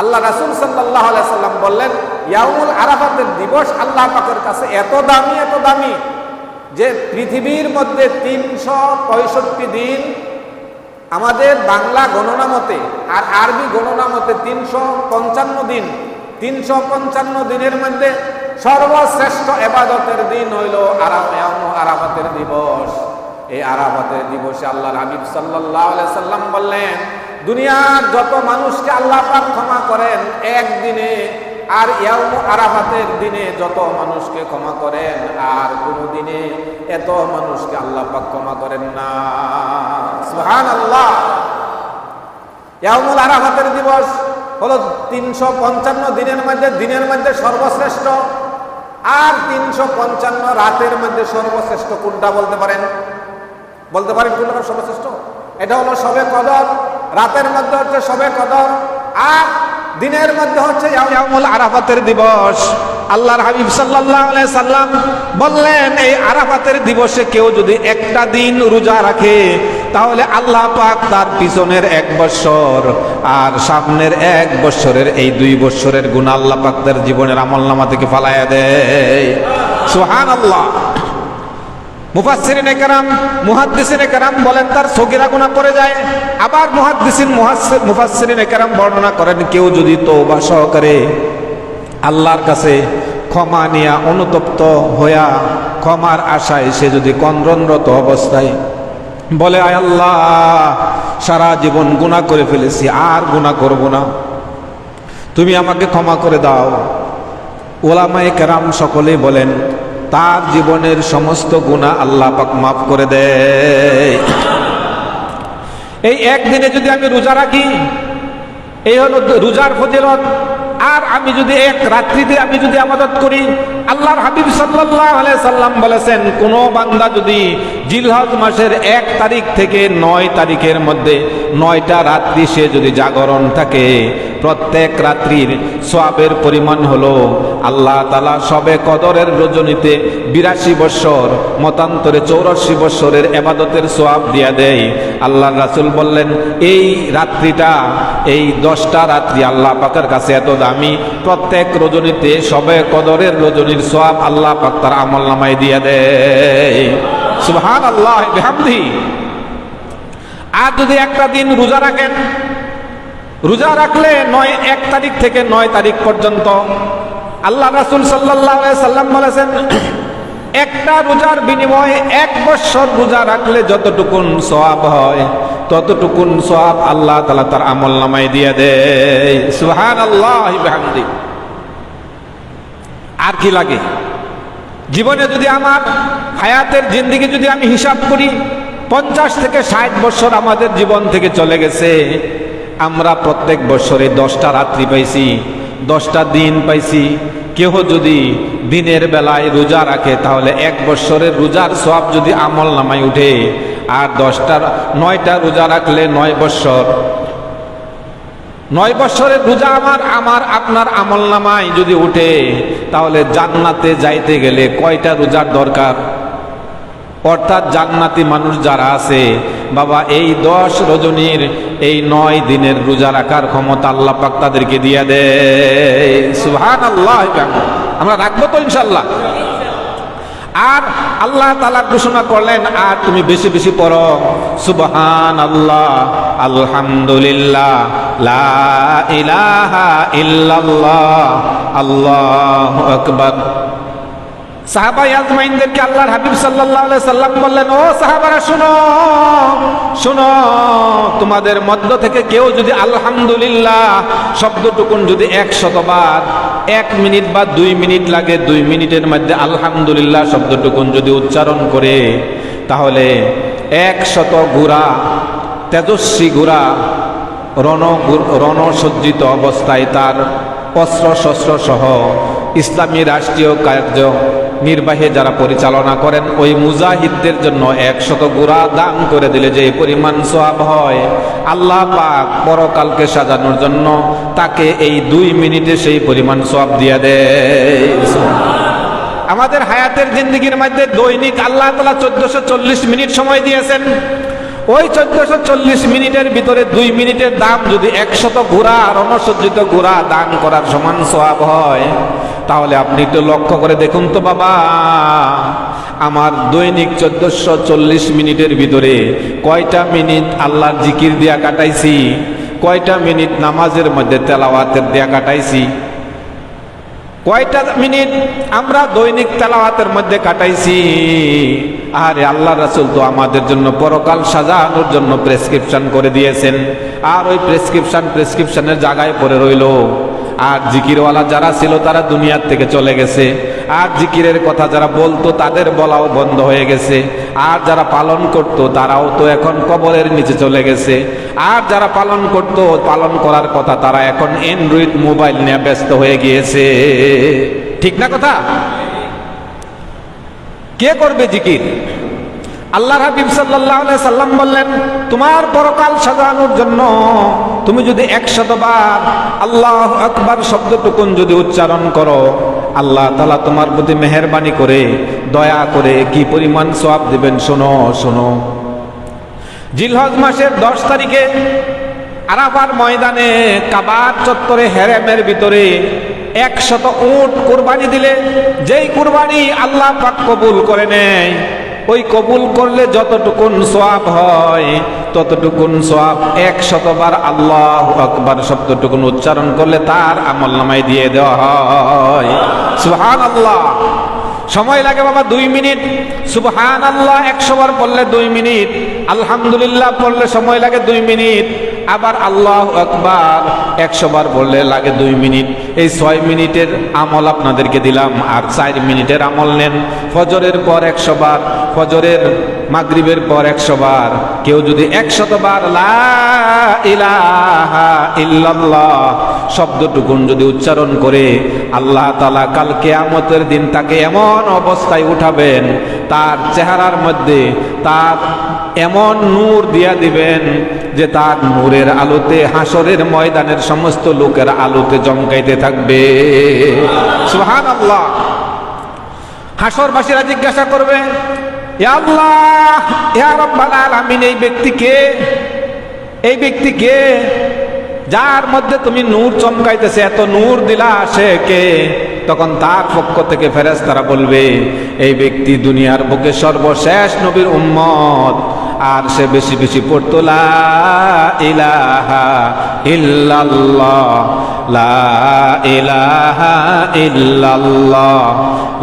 আল্লাহ রাসুল সাল্লাহ সাল্লাম বললেন ইয়ামুল আরাফাতের দিবস আল্লাহ পাকের কাছে এত দামি এত দামি যে পৃথিবীর মধ্যে তিনশো পঁয়ষট্টি দিন আমাদের বাংলা গণনা মতে আর আরবি গণনা মতে তিনশো পঞ্চান্ন দিন, তিনশো পঞ্চান্ন দিনের মধ্যে সর্বশ্রেষ্ঠ এবাদতের দিন হইল আরাম আরাফাতের দিবস। এই আরাফাতের দিবসে আল্লাহ হাবিব সাল্লাহ সাল্লাম বললেন দুনিয়ার যত মানুষকে আল্লাহ পাক ক্ষমা করেন, একদিনে আর ইয়াউম আরাফাতের দিনে যত মানুষকে ক্ষমা করেন, আর কোনো দিনে এত মানুষকে আল্লাহ পাক ক্ষমা করেন না। সুহান আল্লাহ আরাফাতের দিবস হলো তিনশো পঞ্চান্ন দিনের মধ্যে দিনের মধ্যে সর্বশ্রেষ্ঠ। আর তিনশো পঞ্চান্ন রাতের মধ্যে সর্বশ্রেষ্ঠ কোনটা বলতে পারেন? বলতে পারেন কোনটা সর্বশ্রেষ্ঠ? এটা হলো সবে কদর। রাতের মধ্যে হচ্ছে সবে কদর, আর দিনের মধ্যে হচ্ছে আরাফাতের দিবস। আল্লাহর হাবিব আলাইহি সাল্লাম বললেন, এই আরাফাতের দিবসে কেউ যদি একটা দিন রোজা রাখে, তাহলে আল্লাহ পাক তার পিছনের এক বছর আর সামনের এক বছরের এই দুই বছরের গুণ আল্লাহ পাক তার জীবনের আমলনামা থেকে ফালাইয়া দেয়। সুবহানাল্লাহ। মুফাসসিরিন একরাম মুহাদ্দিসিন একরাম বলেন, তার সগীরা গুনাহ পড়ে যায়। আবার মুহাদ্দিসিন মুফাসসিরিন একরাম বর্ণনা করেন, কেউ যদি তওবা সহকারে আল্লাহর কাছে ক্ষমা নিয়া অনুতপ্ত হইয়া ক্ষমার আশায় সে যদি কন্দ্রনরত অবস্থায় বলে, আয় আল্লাহ, সারা জীবন গুনাহ করে ফেলেছি, আর গুনাহ করব না। তুমি আমাকে ক্ষমা করে দাও। ওলামায়ে কেরাম সকলেই বলেন তার জীবনের সমস্ত গুণা আল্লাহ পাক মাফ করে দেয়। এই একদিনে যদি আমি রোজা রাখি, এই হলো রোজার ফজিলত। আর আমি যদি এক রাত্রিতে আমি যদি আমাদত করি, আল্লাহর হাবিব আলাইহি সাল্লাম বলেছেন, কোন বান্দা যদি জিলহজ মাসের এক তারিখ থেকে নয় তারিখের মধ্যে নয়টা রাত্রি সে যদি জাগরণ থাকে প্রত্যেক রাত্রির সোয়াবের পরিমাণ হলো আল্লাহ তালা সবে কদরের রজনীতে বিরাশি বৎসর, মতান্তরে চৌরাশি বৎসরের এবাদতের সোয়াব দিয়া দেয়। আল্লাহ রাসুল বললেন, এই রাত্রিটা, এই দশটা রাত্রি আল্লাহ পাকের কাছে এত দামি। প্রত্যেক রজনীতে সবে কদরের রজনীর সোয়াব আল্লাহ পাক তার আমল নামাই দিয়া দেয়। সুবহান আল্লাহ আর যদি একটা দিন রোজা রাখেন রোজা রাখলে নয় এক তারিখ থেকে নয় তারিখ পর্যন্ত। আল্লাহ রাসুল সাল্লাহ সাল্লাম বলেছেন, একটা রোজার বিনিময়ে এক বছর রোজা রাখলে যতটুকুন সোয়াব হয়, ততটুকুন সোয়াব আল্লাহ তালা তার আমল নামাই দিয়ে দেয়। সুহান আল্লাহ আর কি লাগে? জীবনে যদি আমার, হায়াতের জিন্দিগি যদি আমি হিসাব করি, পঞ্চাশ থেকে ষাট বছর আমাদের জীবন থেকে চলে গেছে। আমরা প্রত্যেক বছরে দশটা রাত্রি পাইছি, দশটা দিন পাইছি। কেহ যদি দিনের বেলায় রোজা রাখে, তাহলে এক বছরের রোজার সব যদি আমল নামায় উঠে, আর দশটা, নয়টা রোজা রাখলে নয় বছর। নয় বছরের রোজা আমার আমার, আপনার আমল নামায় যদি উঠে, তাহলে জান্নাতে যাইতে গেলে কয়টা রোজার দরকার? অর্থাৎ জান্নাতি মানুষ যারা আছে, বাবা, এই দশ রজনীর এই নয় দিনের রোজা রাখার ক্ষমতা আল্লাহ পাক তাদেরকে দিয়ে দেয়। সুহান আল্লাহ আমরা রাখব তো ইনশাল্লাহ আর আল্লাহ তালা ঘোষণা করলেন, আর তুমি বেশি বেশি পড়ো। সুবহান আল্লাহ আলহামদুলিল্লাহ, লা ইলাহা ইল্লাল্লাহ, আল্লাহু আকবার। সাহাবা ইয়াজমাইনদেরকে আল্লাহর হাবিব আলাইহি সাল্লাম বললেন, ও সাহাবারা, শুনো শুনো, তোমাদের মধ্য থেকে কেউ যদি আলহামদুলিল্লাহ শব্দটুকুন যদি একশতবার, এক মিনিট বা দুই মিনিট লাগে, দুই মিনিটের মধ্যে আলহামদুলিল্লাহ শব্দটুকুন যদি উচ্চারণ করে, তাহলে এক শত গুড়া তেজস্বী গুড়া রণ রণসজ্জিত অবস্থায় তার অস্ত্র শস্ত্র সহ ইসলামী রাষ্ট্রীয় কার্য নির্বাহী যারা পরিচালনা করেন, ওই মুজাহিদদের জন্য একশত গুড়া দান করে দিলে যে পরিমাণ সোয়াব হয়। আল্লাহ পাক পরকালকে সাজানোর জন্য তাকে এই দুই মিনিটে সেই পরিমাণ সোয়াব দিয়ে দেয়। আমাদের হায়াতের জিন্দগির মধ্যে দৈনিক আল্লাহ তালা চোদ্দশো চল্লিশ মিনিট সময় দিয়েছেন। ওই চোদ্দশো চল্লিশ মিনিটের ভিতরে দুই মিনিটের দাম যদি একশত ঘোড়া রণসজ্জিত ঘোড়া দান করার সমান সোয়াব হয় তাহলে আপনি একটু লক্ষ্য করে দেখুন তো বাবা। আমার দৈনিক চোদ্দশো চল্লিশ মিনিটের ভিতরে কয়টা মিনিট আল্লাহর জিকির দিয়া কাটাইছি, কয়টা মিনিট নামাজের মধ্যে তেলাওয়াতের দিয়া কাটাইছি, কয়টা মিনিট আমরা দৈনিক তেলাওয়াতের মধ্যে কাটাইছি। আরে আল্লাহ রাসুল তো আমাদের জন্য পরকাল সাজানোর জন্য প্রেসক্রিপশন করে দিয়েছেন, আর ওই প্রেসক্রিপশন প্রেসক্রিপশনের জায়গায় পড়ে রইল। আর জিকিরওয়ালা যারা ছিল তারা দুনিয়ার থেকে চলে গেছে। আর জিকিরের কথা যারা বলতো তাদের বলাও বন্ধ হয়ে গেছে। আর যারা পালন করত তারাও তো এখন কবরের নিচে চলে গেছে। আর যারা পালন করত পালন করার কথা তারা এখন অ্যান্ড্রয়েড মোবাইল নিয়ে ব্যস্ত হয়ে গিয়েছে। ঠিক না কথা? কে করবে জিকির? আল্লাহ হাবিব সাল্লাহ সাল্লাম বললেন, তোমার পরকাল সাজানোর জন্য তুমি যদি একশতবার আল্লাহ আকবার শব্দটুকুন যদি উচ্চারণ করো, আল্লাহ তালা তোমার প্রতি মেহরবানি করে, দয়া করে কি পরিমাণ সওয়াব দিবেন শোনো শোনো। জিলহজ মাসের দশ তারিখে আরাফার ময়দানে কাবার চত্বরে হেরেমের ভিতরে একশত উট কোরবানি দিলে, যেই কোরবানি আল্লাহ পাক কবুল করে নেয়, ওই কবুল করলে যতটুকুন সোয়াব হয় ততটুকুন সব এক শতবার আল্লাহ আকবার শব্দটুকুন উচ্চারণ করলে তার আমল নামায় দিয়ে দেওয়া হয়। সুহান আল্লাহ সময় লাগে বাবা দুই মিনিট। সুবহান আল্লাহ একশো বার পড়লে দুই মিনিট। আলহামদুলিল্লাহ পড়লে সময় লাগে দুই মিনিট। আবার আল্লাহ আকবার। একশো বার পড়লে লাগে দুই মিনিট। এই ছয় মিনিটের আমল আপনাদেরকে দিলাম, আর চার মিনিটের আমল নেন। ফজরের পর একশো বার ফজরের মাগরিবের পর একশো বার কেউ যদি একশত বার ইল্লাল্লাহ শব্দটুকুন যদি উচ্চারণ করে, আল্লাহ তালা কাল কেয়ামতের দিন তাকে এমন অবস্থায় উঠাবেন, তার চেহারার মধ্যে, তার এমন নূর দিয়া দিবেন যে তার নূরের আলোতে, হাসরের ময়দানের সমস্ত লোকের আলোতে জমকাইতে থাকবে। সুহান আল্লাহ হাসরবাসীরা জিজ্ঞাসা করবে "ইয়া আল্লাহ ইয়া আলামিন, এই ব্যক্তিকে এই ব্যক্তিকে যার মধ্যে তুমি নূর চমকাইতেছে, এত নূর দিলা সে কে? তখন তার পক্ষ থেকে ফেরেস তারা বলবে, এই ব্যক্তি দুনিয়ার বুকে সর্বশেষ নবীর উম্মত। আর সে বেশি বেশি পড়তো ইলাহা লা ইলাহা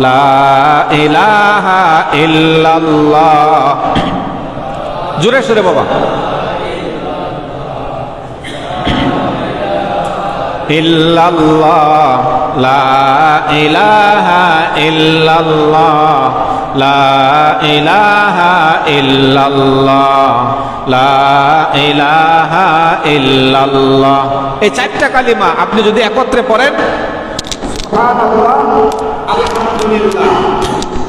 লা ইলাহা জোরে সুরে বাবা। ইল্লাল্লাহ, লা ইলাহা ইল্লাল্লাহ লা লা এই চারটা কালিমা আপনি যদি একত্রে পড়েন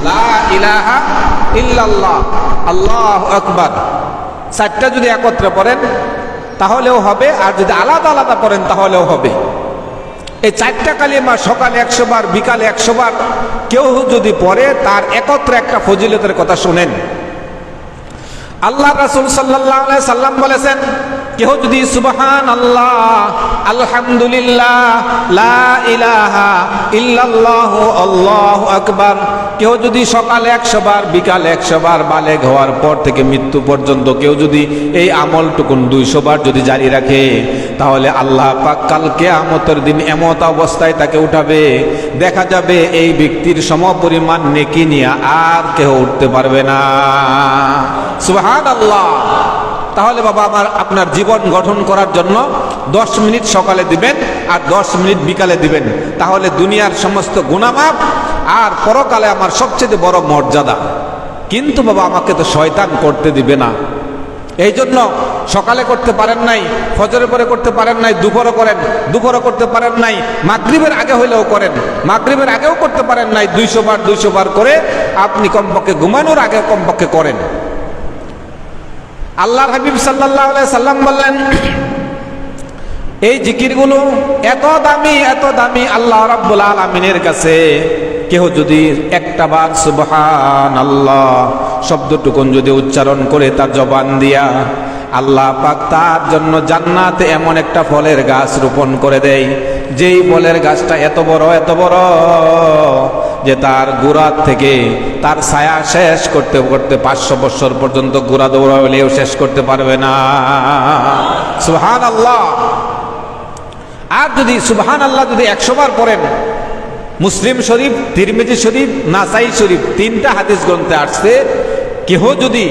লা ইলাহা চারটা যদি একত্রে পড়েন, তাহলেও হবে, আর যদি আলাদা আলাদা পড়েন, তাহলেও হবে। এই চারটা কালিমা সকালে একশো বার, বিকালে একশো বার, কেউ যদি পড়ে, তার একত্রে একটা ফজিলতের কথা শোনেন। আল্লাহ রাসুল সাল্লাহ সাল্লাম বলেছেন কেহ যদি সুবহান আল্লাহ আলহামদুলিল্লাহ, লা ইলাহা ইল্লাল্লাহু, আল্লাহু আকবার কেউ যদি সকালে একশো বার, বিকালে একশো বার বালেগ হওয়ার পর থেকে মৃত্যু পর্যন্ত কেউ যদি এই আমলটুকুন দুইশো বার যদি জারি রাখে, তাহলে আল্লাহ পাক কালকে আমতের দিন এমত অবস্থায় তাকে উঠাবে। দেখা যাবে এই ব্যক্তির সমপরিমাণ নেকি নিয়ে আর কেউ উঠতে পারবে না। সুহান আল্লাহ তাহলে বাবা আমার আপনার জীবন গঠন করার জন্য দশ মিনিট সকালে দিবেন আর দশ মিনিট বিকালে দিবেন। তাহলে দুনিয়ার সমস্ত গুণামাপ আর পরকালে আমার সবচেয়ে বড় মর্যাদা। কিন্তু বাবা আমাকে তো শয়তান করতে দিবে না। এই জন্য সকালে করতে পারেন নাই, ফজরের পরে করতে পারেন নাই, দুপুরও করেন, দুপুরও করতে পারেন নাই, মাগরিবের আগে হইলেও করেন, মাগরিবের আগেও করতে পারেন নাই, দুইশো বার দুইশো বার করে আপনি কমপক্ষে ঘুমানোর আগে কমপক্ষে করেন। আল্লাহর হাবিব সাল্লাহ সাল্লাম বললেন, এই জিকিরগুলো এত দামি এত দামি আল্লাহ রাব্বুল আলমিনের কাছে। কেহ যদি একটা বার সুবহান আল্লাহ শব্দটুকুন যদি উচ্চারণ করে তার জবান দিয়া, আল্লাহ পাক তার জন্য জান্নাতে এমন একটা ফলের গাছ রোপণ করে দেয়। যেই ফলের গাছটা এত বড় এত বড় যে তার গোড়ার থেকে তার ছায়া শেষ করতে করতে পাঁচশো বছর পর্যন্ত গোড়া দৌড়ালেও শেষ করতে পারবে না। সুহান আল্লাহ আর যদি সুবহান আল্লাহ যদি একশো বার পড়েন, মুসলিম শরীফ, তিরমিজি শরীফ, নাসাই শরীফ, তিনটা হাদিস গ্রন্থে আসছে, কেহ যদি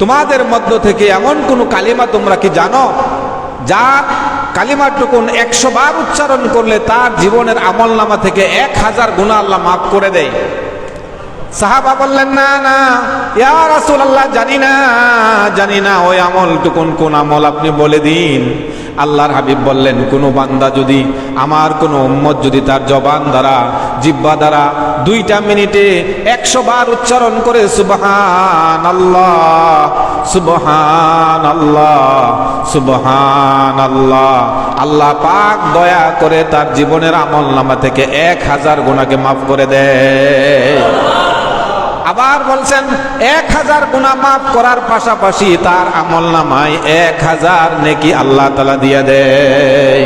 তোমাদের মধ্য থেকে এমন কোনো কালিমা তোমরা কি জানো, যা কালিমাটুকুন একশো বার উচ্চারণ করলে তার জীবনের আমল নামা থেকে এক হাজার গুণা আল্লাহ মাফ করে দেয়। সাহাবা বললেন, না না, ইয়া রাসূল আল্লাহ জানি না জানি না, ওই আমল টুকুন কোন আমল আপনি বলে দিন। আল্লাহর হাবিব বললেন, কোনো বান্দা যদি, আমার কোনো উম্মত যদি তার জবান দ্বারা, জিব্বা দ্বারা দুইটা মিনিটে একশো বার উচ্চারণ করে সুবহান আল্লাহ সুবহান আল্লাহ সুবহান আল্লাহ আল্লাহ পাক দয়া করে তার জীবনের আমল নামা থেকে এক হাজার গুণাকে মাফ করে দেয় আবার বলছেন, এক হাজার গুণা মাফ করার পাশাপাশি তার আমল নামায় এক হাজার নেকি আল্লাহ তালা দিয়ে দেয়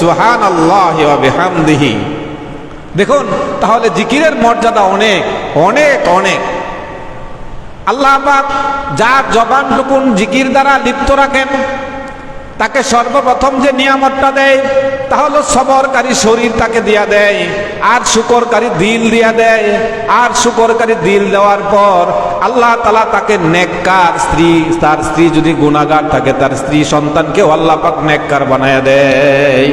সুহান আল্লাহ বেহামদিহি। দেখুন, তাহলে জিকিরের মর্যাদা অনেক অনেক অনেক। আল্লাহ পাক যার জবানটুকুন জিকির দ্বারা লিপ্ত রাখেন, তাকে সর্বপ্রথম যে নিয়ামতটা দেয় তাহলে সবরকারী শরীর তাকে দিয়া দেয়, আর শুকরকারী দিল দিয়া দেয়, আর শুকরকারী দিল দেওয়ার পর আল্লাহ তালা তাকে নেককার স্ত্রী, তার স্ত্রী যদি গুণাগার থাকে, তার স্ত্রী সন্তানকেও আল্লাহ পাক নেককার বানায় দেয়।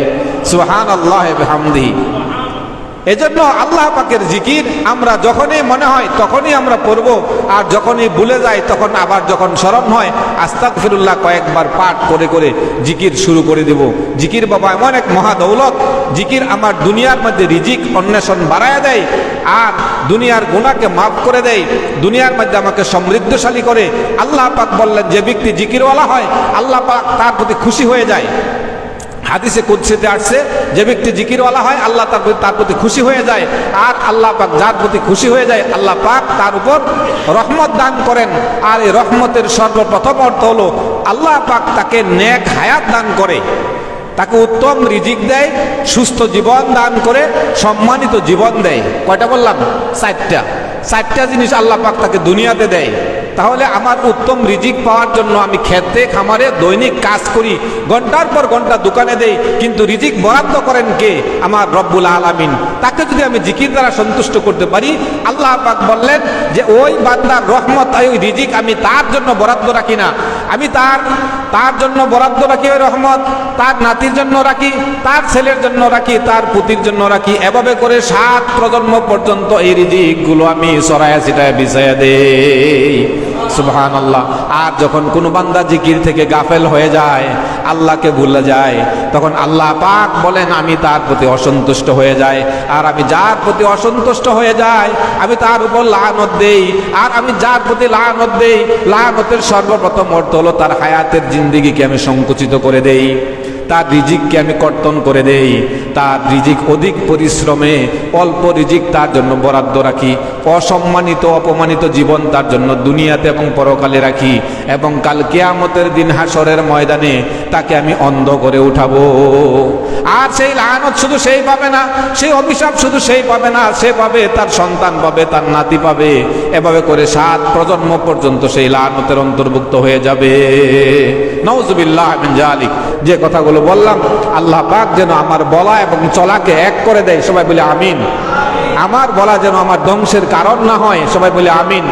সুহান আল্লাহ হামদি এজন্য আল্লাহ পাকের জিকির আমরা যখনই মনে হয় তখনই আমরা পড়ব, আর যখনই ভুলে যাই তখন আবার যখন স্মরণ হয় আস্তাক ফিরুল্লাহ কয়েকবার পাঠ করে করে জিকির শুরু করে দেব। জিকির বাবা এমন এক মহা দৌলত, জিকির আমার দুনিয়ার মধ্যে রিজিক, অন্বেষণ বাড়ায় দেয়, আর দুনিয়ার গুণাকে মাফ করে দেয়, দুনিয়ার মধ্যে আমাকে সমৃদ্ধশালী করে। আল্লাহ পাক বললেন, যে ব্যক্তি জিকিরওয়ালা হয়, আল্লাহ পাক তার প্রতি খুশি হয়ে যায়। হাদিসে কুৎসিতে আসছে, যে ব্যক্তি জিকিরওয়ালা হয়, আল্লাহ তার প্রতি তার প্রতি খুশি হয়ে যায়, আর আল্লাহ পাক যার প্রতি খুশি হয়ে যায়, আল্লাহ পাক তার উপর রহমত দান করেন। আর এই রহমতের সর্বপ্রথম অর্থ হলো, আল্লাহ পাক তাকে নেক হায়াত দান করে। তাকে উত্তম রিজিক দেয়, সুস্থ জীবন দান করে, সম্মানিত জীবন দেয়। কয়টা বললাম? চারটা। চারটা জিনিস আল্লাহ পাক তাকে দুনিয়াতে দেয়। তাহলে আমার উত্তম রিজিক পাওয়ার জন্য আমি খেতে, খামারে, দৈনিক কাজ করি, ঘণ্টার পর ঘণ্টা দোকানে দেই, কিন্তু রিজিক বরাদ্দ করেন কে? আমার রব্বুল আলামিন। তাকে যদি আমি জিকির দ্বারা সন্তুষ্ট করতে পারি, আল্লাহ পাক বললেন যে, ওই বান্দার রহমত ওই রিজিক আমি তার জন্য বরাদ্দ রাখি না। আমি তার তার জন্য বরাদ্দ রাখি ওই রহমত, তার নাতির জন্য রাখি, তার ছেলের জন্য রাখি, তার পুতির জন্য রাখি, এভাবে করে সাত প্রজন্ম পর্যন্ত এই রিজিকগুলো আমি সরায়া সিটায় বিছায়া দেই। সুবহান আল্লাহ আর যখন কোনো বান্দা জিকির থেকে গাফেল হয়ে যায়, আল্লাহকে ভুলে যায়, তখন আল্লাহ পাক বলেন, আমি তার প্রতি অসন্তুষ্ট হয়ে যায় আর আমি যার প্রতি অসন্তুষ্ট হয়ে যায় আমি তার উপর লানত দেই। আর আমি যার প্রতি লানত দেই, লানতের সর্বপ্রথম অর্থ হলো তার হায়াতের জিন্দিগিকে আমি সংকুচিত করে দেই। তার রিজিককে আমি কর্তন করে দেই। তার রিজিক অধিক পরিশ্রমে, অল্প রিজিক তার জন্য বরাদ্দ রাখি। অসম্মানিত, অপমানিত জীবন তার জন্য দুনিয়াতে এবং পরকালে রাখি এবং কাল কেয়ামতের দিন হাসরের ময়দানে তাকে আমি অন্ধ করে উঠাবো। আর সেই লানত শুধু সেই পাবে না, সেই অভিশাপ শুধু সেই পাবে না, সে পাবে, তার সন্তান পাবে, তার নাতি পাবে। এভাবে করে সাত প্রজন্ম পর্যন্ত সেই লানতের অন্তর্ভুক্ত হয়ে যাবে। নওজুবিল্লাহ জালিক। যে কথাগুলো বললাম, আল্লাহ পাক যেন আমার বলা এবং চলাকে এক করে দেয়। সবাই বলে আমিন। আমার বলা যেন আমার ধ্বংসের কারণ না হয় সবাই বলে আমিন।